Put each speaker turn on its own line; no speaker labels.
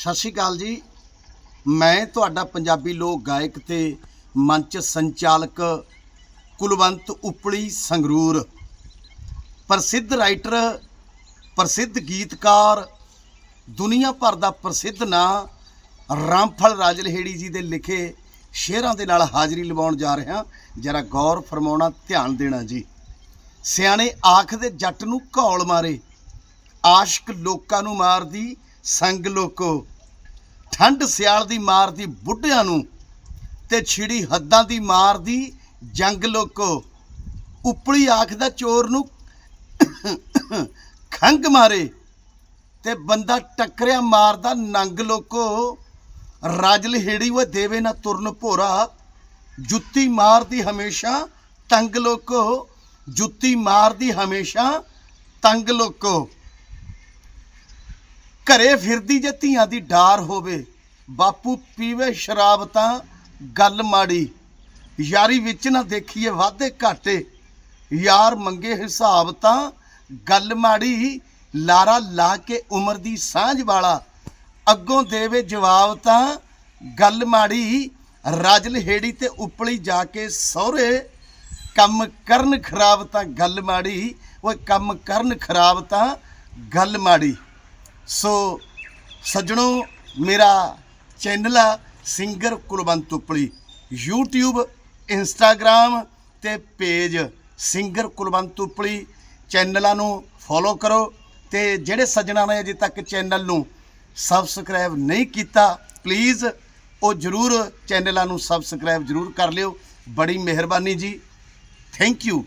ਸਤਿ ਸ਼੍ਰੀ ਅਕਾਲ ਜੀ। ਮੈਂ ਤੁਹਾਡਾ ਪੰਜਾਬੀ ਲੋਕ ਗਾਇਕ ਤੇ ਮੰਚ ਸੰਚਾਲਕ ਕੁਲਵੰਤ ਉਪਲੀ ਸੰਗਰੂਰ। ਪ੍ਰਸਿੱਧ ਰਾਈਟਰ, ਪ੍ਰਸਿੱਧ ਗੀਤਕਾਰ, ਦੁਨੀਆ ਭਰ ਦਾ ਪ੍ਰਸਿੱਧ ਨਾਂ ਰਾਮਫਲ ਰਾਜਲਹੇੜੀ ਜੀ ਦੇ ਲਿਖੇ ਸ਼ੇਰਾਂ ਦੇ ਨਾਲ ਹਾਜ਼ਰੀ ਲਵਾਉਣ ਜਾ ਰਿਹਾ। ਜਰਾ ਗੌਰ ਫਰਮਾਉਣਾ, ਧਿਆਨ ਦੇਣਾ ਜੀ। ਸਿਆਣੇ ਆਖਦੇ ਜੱਟ ਨੂੰ ਘੌਲ ਮਾਰੇ, ਆਸ਼ਕ ਲੋਕਾਂ ਨੂੰ ਮਾਰਦੀ ਸੰਗ ਲੋਕੋ ਠੰਡ ਸਿਆਲ ਦੀ ਮਾਰਦੀ ਬੁੱਢਿਆਂ ਨੂੰ ਤੇ ਛਿੜੀ ਹੱਦਾਂ ਦੀ ਮਾਰਦੀ ਜੰਗ ਲੋਕੋ। ਉਪਲੀ ਆਖ ਦਾ ਚੋਰ ਨੂੰ ਖੰਗ ਮਾਰੇ ਤੇ ਬੰਦਾ ਟੱਕਰਿਆ ਮਾਰਦਾ ਨੰਗ ਲੋਕੋ। ਰਾਜਲ ਹੇੜੀ ਉਹ ਦੇਵੇ ਨਾ ਤੁਰਨ ਭੋਰਾ, ਜੁੱਤੀ ਮਾਰਦੀ ਹਮੇਸ਼ਾ ਤੰਗ ਲੋਕੋ, ਜੁੱਤੀ ਮਾਰਦੀ ਹਮੇਸ਼ਾ ਤੰਗ ਲੋਕੋ। ਘਰੇ ਫਿਰਦੀ ਜੇ ਧੀਆਂ ਦੀ ਡਾਰ ਹੋਵੇ, ਬਾਪੂ ਪੀਵੇ ਸ਼ਰਾਬ ਤਾਂ ਗੱਲ ਮਾੜੀ। ਯਾਰੀ ਵਿੱਚ ਨਾ ਦੇਖੀਏ ਵਾਧੇ ਘਾਟੇ। ਯਾਰ ਮੰਗੇ ਹਿਸਾਬ ਤਾਂ ਗੱਲ ਮਾੜੀ, ਲਾਰਾ ਲਾ ਕੇ ਉਮਰ ਦੀ ਸਾਂਝ ਵਾਲਾ। ਅੱਗੋਂ ਦੇਵੇ ਜਵਾਬ ਤਾਂ ਗੱਲ ਮਾੜੀ ਰਾਜਲ ਹੇੜੀ ਤੇ ਉਪਲੀ ਜਾ ਕੇ ਸਹੁਰੇ। ਕੰਮ ਕਰਨ ਖਰਾਬ ਤਾਂ ਗੱਲ ਮਾੜੀ, ਓਏ ਕੰਮ ਕਰਨ ਖਰਾਬ ਤਾਂ ਗੱਲ ਮਾੜੀ। ਸੋ ਸੱਜਣੋ, ਮੇਰਾ ਚੈਨਲ ਆ singer Kulwant Upli YouTube, Instagram ਤੇ ਪੇਜ ਸਿੰਗਰ ਕੁਲਵੰਤ ਉਪਲੀ ਚੈਨਲਾਂ ਨੂੰ ਫੋਲੋ ਕਰੋ ਤੇ ਜਿਹੜੇ ਸੱਜਣਾ ਨੇ ਅਜੇ ਤੱਕ ਚੈਨਲ ਨੂੰ ਸਬਸਕ੍ਰਾਈਬ ਨਹੀਂ ਕੀਤਾ ਪਲੀਜ਼ ਉਹ ਜਰੂਰ ਚੈਨਲਾਂ ਨੂੰ ਸਬਸਕ੍ਰਾਈਬ ਜਰੂਰ ਕਰ ਲਿਓ। ਬੜੀ ਮਿਹਰਬਾਨੀ ਜੀ। Thank you